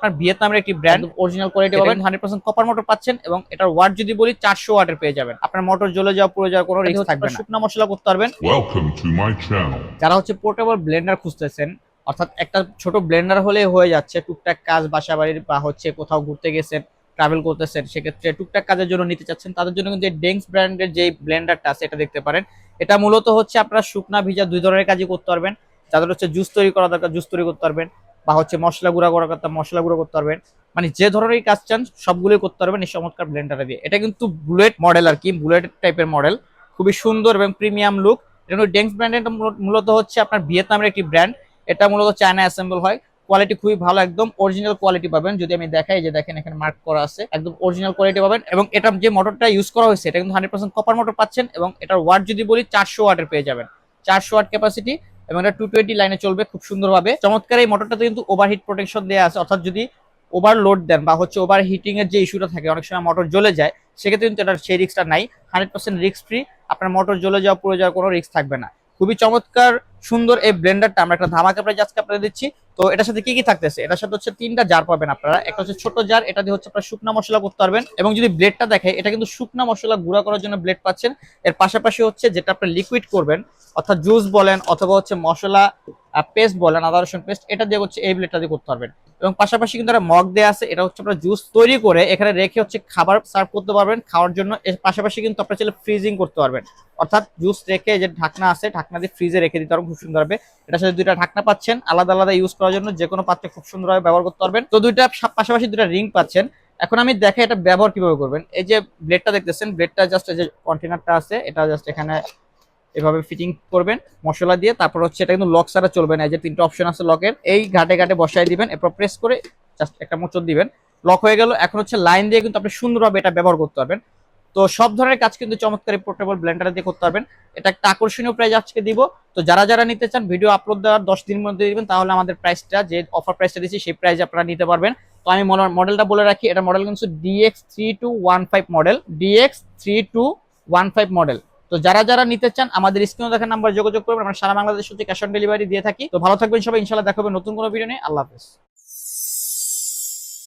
আপনার ভিয়েতনামের একটি ব্র্যান্ড অরিজিনাল কোয়ালিটি পাবেন। হান্ড্রেড পার্সেন্ট কপার মোটর পাচ্ছেন এবং এটার ওয়াট যদি বলি চারশো ওয়াটের পেয়ে যাবেন। আপনার মোটর জ্বলে যাওয়া পুরো যাওয়ার কোনো রিস্ক থাকবে না। শুকনো মশলা করতে পারবেন. যারা হচ্ছে পোর্টেবল ব্লেন্ডার খুঁজতেছেন অর্থাৎ একটা ছোট ব্লেন্ডার হলে হয়ে যাচ্ছে টুকটাক কাজ বাসা বাড়ির বা হচ্ছে কোথাও ঘুরতে গেছেন ট্রাভেল করতেছেন সেক্ষেত্রে টুকটাক কাজের জন্য নিতে চাচ্ছেন তাদের জন্য কিন্তু ডেংস ব্র্যান্ডের যে ব্লেন্ডারটা আছে এটা দেখতে পারেন। এটা মূলত হচ্ছে আপনারা শুকনা ভিজা দুই ধরনের কাজই করতে পারবেন। যাদের হচ্ছে জুস তৈরি করা দরকার জুস তৈরি করতে পারবেন। বা হচ্ছে মশলা গুঁড়া করা করতে মশলা গুঁড়ো করতে পারবেন। মানে যে ধরনের কাজ চান, সবগুলোই করতে পারবেন এই চমৎকার ব্লেন্ডারটা দিয়ে। এটা কিন্তু বুলেট মডেল আর কি বুলেট টাইপের মডেল খুবই সুন্দর এবং প্রিমিয়াম লুক এটা ডেংস ব্র্যান্ডের মূলত হচ্ছে আপনার ভিয়েতনামের একটি ব্র্যান্ড এটা মূলত চায়না অ্যাসেম্বল হয়। কোয়ালিটি খুবই ভালো, একদম অরিজিনাল কোয়ালিটি পাবেন। যদি আমি দেখাই যে দেখেন, এখানে মার্ক করা আছে। একদম অরিজিনাল কোয়ালিটি পাবেন এবং এটা যে মোটরটা ইউজ করা হয়েছে, এটা কিন্তু হান্ড্রেড পার্সেন্ট কপার মোটর পাচ্ছেন এবং এটার ওয়াট যদি বলি, চারশো ওয়াটের পেয়ে যাবেন। চারশো ওয়াট ক্যাপাসিটি এবং এটা টু টোয়েন্টি লাইনে চলবে খুব সুন্দরভাবে। চমৎকার এই মোটরটাতে কিন্তু ওভারহিট প্রোটেকশন দেওয়া আছে, অর্থাৎ যদি ওভারলোড দেন বা হচ্ছে ওভার হিটিং এর যে ইস্যুটা থাকে, অনেক সময় মোটর জ্বলে যায়, সেক্ষেত্রে কিন্তু এটা সেই রিক্সটা নাই। হান্ড্রেড পার্সেন্ট রিক্স ফ্রি আপনার মোটর জ্বলে যাওয়া পুরো যাওয়ার কোনো রিক্স থাকবে না। খুবই চমৎকার, সুন্দর এই ব্লেন্ডারটা আমরা একটা ধামাকা প্রাইজ আজকে আপনাদের দিচ্ছি। তো এটার সাথে কি কি থাকতেছে? এটার সাথে হচ্ছে তিনটা জার পাবেন আপনারা। একটা হচ্ছে ছোট জার এটা দিয়ে হচ্ছে আপনারা শুকনা মশলা করতে পারবেন। এবং যদি ব্লেডটা দেখে এটা কিন্তু শুকনা মশলা গুঁড়া করার জন্য ব্লেড পাচ্ছেন। এর পাশাপাশি হচ্ছে যেটা আপনি লিকুইড করবেন, অর্থাৎ জুস বলেন অথবা হচ্ছে মশলা পেস্ট বলেন, আদা, রসুন পেস্ট এটা দিয়ে হচ্ছে এই ব্লেডটা দিয়ে করতে পারবেন। এবং পাশাপাশি কিন্তু একটা মগ দেওয়া আছে, এটা হচ্ছে আপনার জুস তৈরি করে এখানে রেখে হচ্ছে খাবার সার্ভ করতে পারবেন, খাওয়ার জন্য। এর পাশাপাশি কিন্তু আপনার চাইলে ফ্রিজিং করতে পারবেন। অর্থাৎ জুস রেখে যে ঢাকনা আছে, ঢাকনা দিয়ে ফ্রিজে রেখে দিতে পারবেন, খুব সুন্দর হবে এটার সাথে দুইটা ঢাকনা পাচ্ছেন, আলাদা আলাদা ইউজ করার জন্য যে কোনো পাত্রে খুব সুন্দরভাবে ব্যবহার করতে পারবেন। তো দুইটা পাশাপাশি দুইটা রিং পাচ্ছেন। এখন আমি দেখে এটা ব্যবহার কীভাবে করবেন। এই যে ব্লেডটা দেখতেছেন ব্লেডটা জাস্ট যে কন্টেনারটা আছে, এটা জাস্ট এখানে এভাবে ফিটিং করবেন, মশলা দিয়ে। তারপর হচ্ছে এটা কিন্তু লক ছাড়া চলবে না। এই যে তিনটা অপশন আছে লকের এই ঘাটে ঘাটে বসাই দিবেন, এরপর প্রেস করে জাস্ট একটা মোচর দিবেন। লক হয়ে গেল। এখন হচ্ছে লাইন দিয়ে কিন্তু আপনি সুন্দরভাবে এটা ব্যবহার করতে পারবেন। তো সব ধরনের কাজ কিন্তু চমৎকার পোর্টেবল ব্লেন্ডার দিয়ে করতে পারবেন। এটা একটা আকর্ষণীয় প্রাইস আজকে দিব। তো যারা যারা নিতে চান ভিডিও আপলোড দেওয়ার দশ দিনের মধ্যে দিবেন, তাহলে আমাদের প্রাইসটা যে অফার প্রাইসটা দিচ্ছি সেই প্রাইস আপনারা নিতে পারবেন। তো আমি মডেলটা বলে রাখি, এটা মডেল কিন্তু DX three two one five model DX three two one five model তো যারা যারা নিতে চান, আমাদের স্ক্রিনে দেখা নাম্বার যোগাযোগ করবেন। আমরা সারা বাংলাদেশ হচ্ছে ক্যাশ অন ডেলিভারি দিয়ে থাকি। তো ভালো থাকবেন সবাই ইনশাল্লাহ দেখাবেন নতুন কোনো ভিডিও নিয়ে। আল্লাহ হাফেজ।